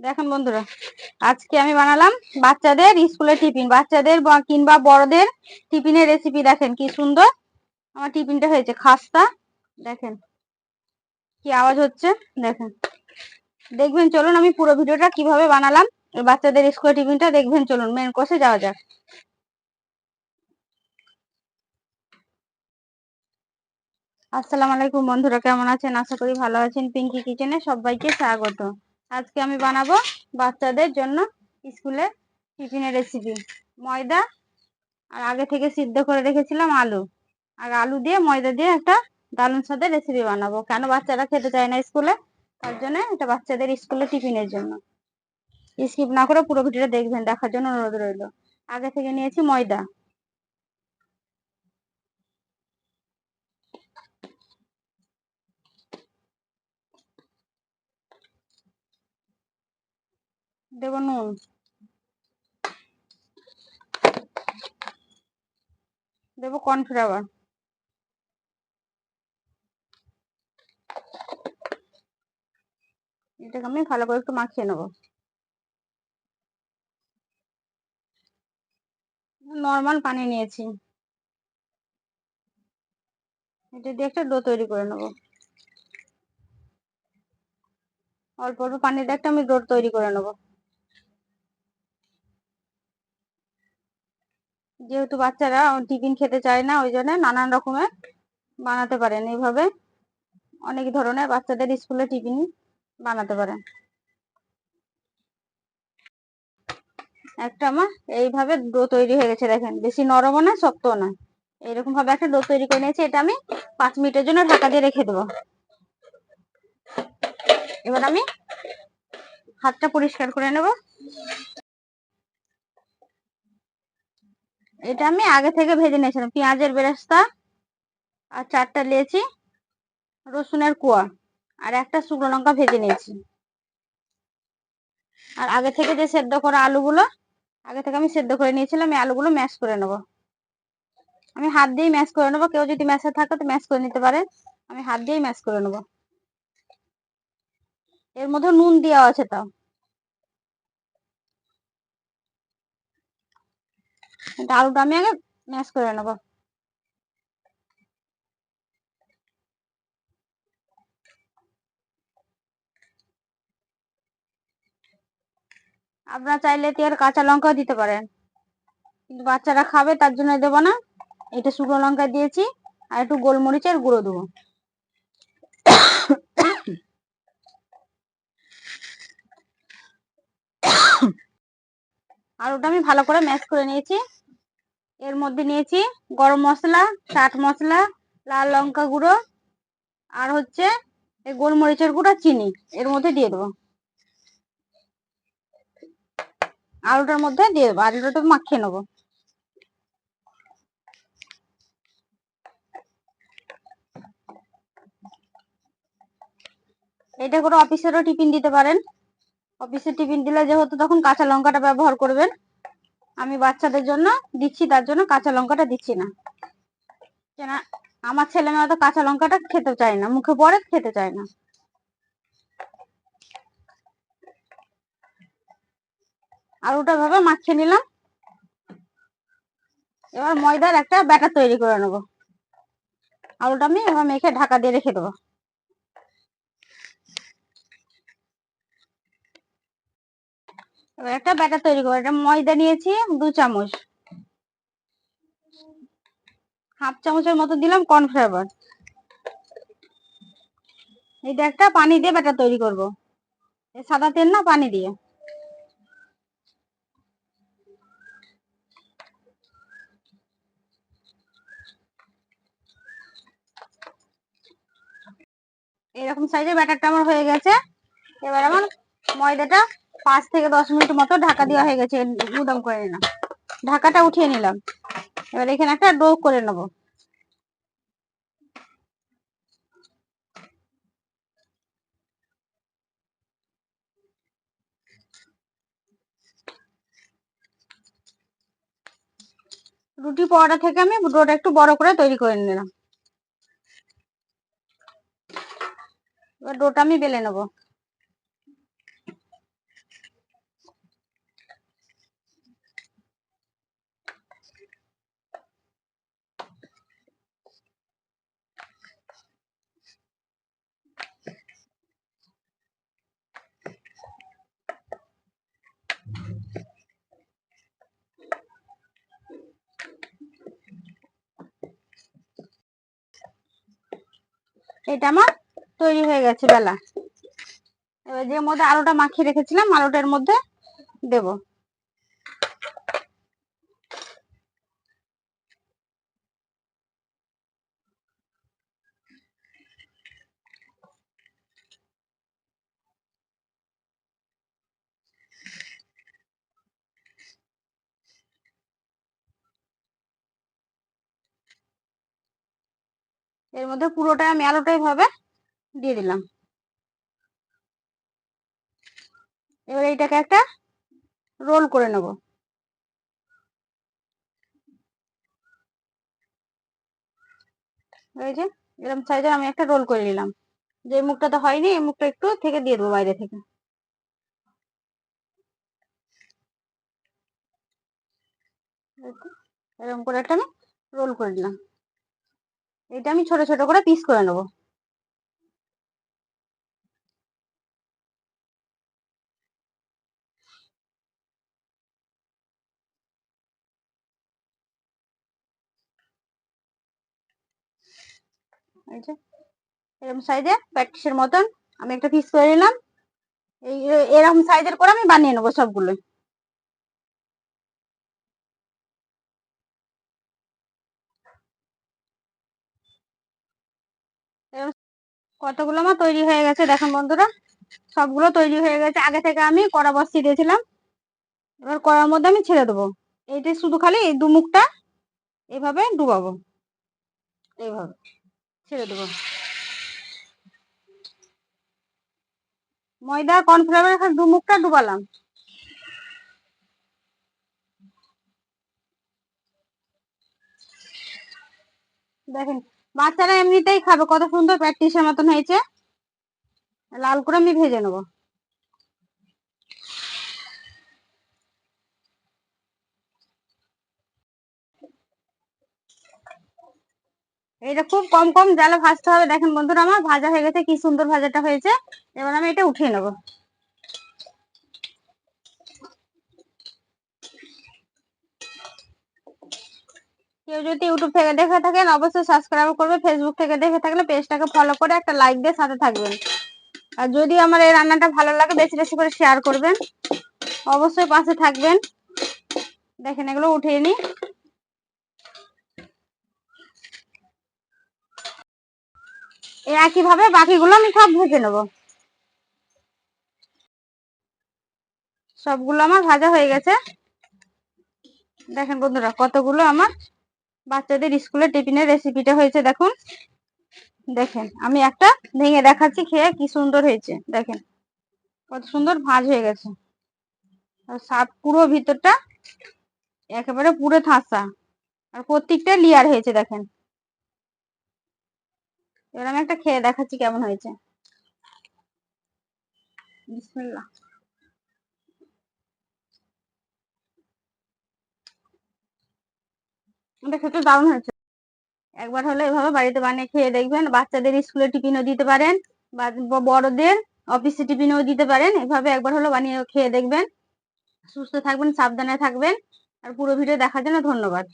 দেখেন বন্ধুরা, আজকে আমি বানালাম বাচ্চাদের স্কুলের টিফিন বাচ্চাদের কিংবা বড়দের টিফিনের রেসিপি দেখেন কি সুন্দর। আমার টিফিনটা হয়েছে খাস্তা। দেখেন কি আওয়াজ হচ্ছে। দেখেন, দেখবেন চলুন আমি পুরো ভিডিওটা কীভাবে বানালাম। বাচ্চাদের স্কুলের টিফিনটা দেখবেন চলুন মেন কোর্সে যাওয়া যাক। আসসালামু আলাইকুম বন্ধুরা, কেমন আছেন? আশা করি ভালো আছেন। পিঙ্কি কিচেনে সবাইকে স্বাগত। আজকে আমি বানাবো বাচ্চাদের জন্য স্কুলে টিফিনের রেসিপি ময়দা আর আগে থেকে সিদ্ধ করে রেখেছিলাম আলু। আর আলু দিয়ে ময়দা দিয়ে একটা দারুণ স্বাদের রেসিপি বানাবো। কেন বাচ্চারা খেতে চায় না স্কুলে? তার জন্য এটা বাচ্চাদের স্কুলে টিফিনের জন্য। স্কিপ না করে পুরো ভিডিওটা দেখবেন, দেখার জন্য অনুরোধ রইল। আগে থেকে নিয়েছি ময়দা। দেবো নুন। দেবো কর্নফ্লাওয়ার। এটাকে আমি ভালো করে একটু মাখিয়ে নেব। নর্মাল পানি নিয়েছি। এটা দিয়ে একটা ডো তৈরি করে নেব। অল্প অল্প পানি দিয়ে একটা আমি ডো তৈরি করে নেব। যেহেতু বাচ্চারা টিফিন খেতে চায় না, ওই জন্য নানান রকমের বানাতে পারেন এইভাবে। অনেক ধরনের বাচ্চাদের স্কুলে টিফিন বানাতে পারেন। একটা আমার এইভাবে ডো তৈরি হয়ে গেছে দেখেন। বেশি নরমও না, শক্তও না। এরকম ভাবে একটা ডো তৈরি করে নিয়েছি, এটা আমি পাঁচ মিনিটের জন্য ঢাকা দিয়ে রেখে দেবো। এবার আমি হাতটা পরিষ্কার করে নেব। এটা আমি আগে থেকে ভেজে নিয়েছিলাম। পেঁয়াজের বেরেস্তা আর চারটা লেচি, রসুনের কুয়া আর একটা শুকনো লঙ্কা ভেজে নিয়েছি। আর আগে থেকে যে সেদ্ধ করা আলুগুলো, আগে থেকে আমি সেদ্ধ করে নিয়েছিলাম, এই আলুগুলো ম্যাশ করে নেব। আমি হাত দিয়েই ম্যাশ করে নেব, কেউ যদি ম্যাশে থাকে তো ম্যাশ করে নিতে পারে। আমি হাত দিয়েই ম্যাশ করে নেব। এর মধ্যে নুন দেওয়া আছে তাও। আলুটা আমি আগে ম্যাশ করে নেব। আপনারা চাইলে এর কাঁচা লঙ্কাও দিতে পারেন। কিন্তু বাচ্চারা খাবে, তার জন্য দেবো না। এটা শুকনো লঙ্কা দিয়েছি, আর একটু গোলমরিচের গুঁড়ো দেবো। আর ওটা আমি ভালো করে ম্যাশ করে নিয়েছি। এর মধ্যে নিয়েছি গরম মশলা, চাট মশলা, লাল লঙ্কা গুঁড়ো আর হচ্ছে এই গোলমরিচের গুঁড়ো চিনি। এর মধ্যে দিয়ে দেবো। আলুটার মধ্যে দিয়ে দেবো। আলুটা মাখিয়ে নেব। এটা করে অফিসেরও টিফিন দিতে পারেন। অফিসে টিফিন দিলে যেহেতু তখন কাঁচা লঙ্কাটা ব্যবহার করবেন। আমি বাচ্চাদের জন্য দিচ্ছি, তার জন্য কাঁচা লঙ্কাটা দিচ্ছি না। কেন আমার ছেলে মেয়ে তো কাঁচা লঙ্কাটা খেতে চায় না, মুখে পরে খেতে চায় না। আলুটা ভাবে মাখিয়ে নিলাম। এবার ময়দার একটা ব্যাটার তৈরি করে নেব। আলুটা আমি এবার মেখে ঢাকা দিয়ে রেখে দেবো। এবার একটা ব্যাটার তৈরি করব এটা ময়দা নিয়েছি, দু চামচ। হাফ চামচের মতো দিলাম কর্নফ্লাওয়ার। এটা একটা পানি দিয়ে ব্যাটার তৈরি করব। সাদা তেল না, পানি দিয়ে। এরকম সাইজের ব্যাটারটা আমার হয়ে গেছে। এবার আমার ময়দাটা পাঁচ থেকে দশ মিনিট মতো ঢাকা দেওয়া হয়ে গেছে, গুদাম করে নিলাম। ঢাকাটা উঠিয়ে নিলাম। এবার এখানে একটা ডো করে নেব। রুটি পরোটা থেকে আমি ডোটা একটু বড় করে তৈরি করে নিলাম। এবার ডোটা আমি বেলে নেব। এটা আমার তৈরি হয়ে গেছে বেলা। এবার যে মধ্যে আলুটা মাখিয়ে রেখেছিলাম আলুটার মধ্যে দেব। এর মধ্যে পুরোটা আমি আলুটাই ভাবে দিয়ে দিলাম। এবার এইটাকে একটা রোল করে নেব। এই যে এরকম সাইজের আমি একটা রোল করে নিলাম। যে মুখটা তো হয়নি, এই মুখটা একটু থেকে দিয়ে দেবো বাইরে থেকে। এরকম করে একটা আমি রোল করে দিলাম এটা আমি ছোট ছোট করে পিস করে নেব। এই এরকম সাইজে প্যাটিসের মতন আমি একটা পিস করে নিলাম। এই এরকম সাইজের করে আমি বানিয়ে নেব সবগুলো কতগুলো আমার তৈরি হয়ে গেছে? দেখেন বন্ধুরা, সবগুলো তৈরি হয়ে গেছে। আগে থেকে আমি কড়া বসিয়ে দিয়েছিলাম। এবার কড়ার মধ্যে আমি ছেড়ে দেবো। এইটা শুধু খালি এই দু মুখটা এইভাবে ডুবাবো। এইভাবে ছেড়ে দেবো। ময়দা, কর্নফ্লাওয়ার খালি দু মুখটা ডুবালাম। দেখেন বাচ্চারা এমনিতেই খাবে, কত সুন্দর প্র্যাকটিসের মতন হয়েছে। লাল করে আমি ভেজে নেব। এটা খুব কম কম জালে ভাজতে হবে। দেখেন বন্ধুরা, আমার ভাজা হয়ে গেছে, কি সুন্দর ভাজাটা হয়েছে। এবার আমি এটা উঠিয়ে নেব। কেউ যদি ইউটিউব থেকে দেখে থাকেন, অবশ্যই সাবস্ক্রাইব করবে। ফেসবুক থেকে দেখে থাকলে পেজটাকে ফলো করে একটা লাইক দিয়ে সাথে থাকবেন। আর যদি আমার এই রান্নাটা ভালো লাগে, বেশি বেশি করে শেয়ার করবেন, অবশ্যই পাশে থাকবেন। দেখেন, এগুলো উঠিয়ে নিই। একইভাবে বাকিগুলো আমি সব ভেজে নেব। সবগুলো আমার ভাজা হয়ে গেছে। দেখেন বন্ধুরা, কতগুলো আমার বাচ্চাদের স্কুলের টিফিনের রেসিপিটা হয়েছে, দেখুন। দেখেন, আমি একটা ভেঙে দেখাচ্ছি, খেয়ে কি সুন্দর হয়েছে। দেখেন, কত সুন্দর ভাজ হয়ে গেছে। সাপ পুরো ভিতরটা একেবারে পুরো থাসা আর প্রত্যেকটা লিয়ার হয়েছে, দেখেন। এবার আমি একটা খেয়ে দেখাচ্ছি কেমন হয়েছে। বিসমিল্লাহ। এটা খেতে দারুণ হয়েছে। একবার হলে এভাবে বাড়িতে বানিয়ে খেয়ে দেখবেন, বাচ্চাদের স্কুলে টিফিনও দিতে পারেন বা বড়দের অফিসে টিফিনও দিতে পারেন। এভাবে একবার হলো বানিয়ে খেয়ে দেখবেন। সুস্থ থাকবেন, সাবধানে থাকবেন। আর পুরো ভিডিও দেখার জন্য ধন্যবাদ।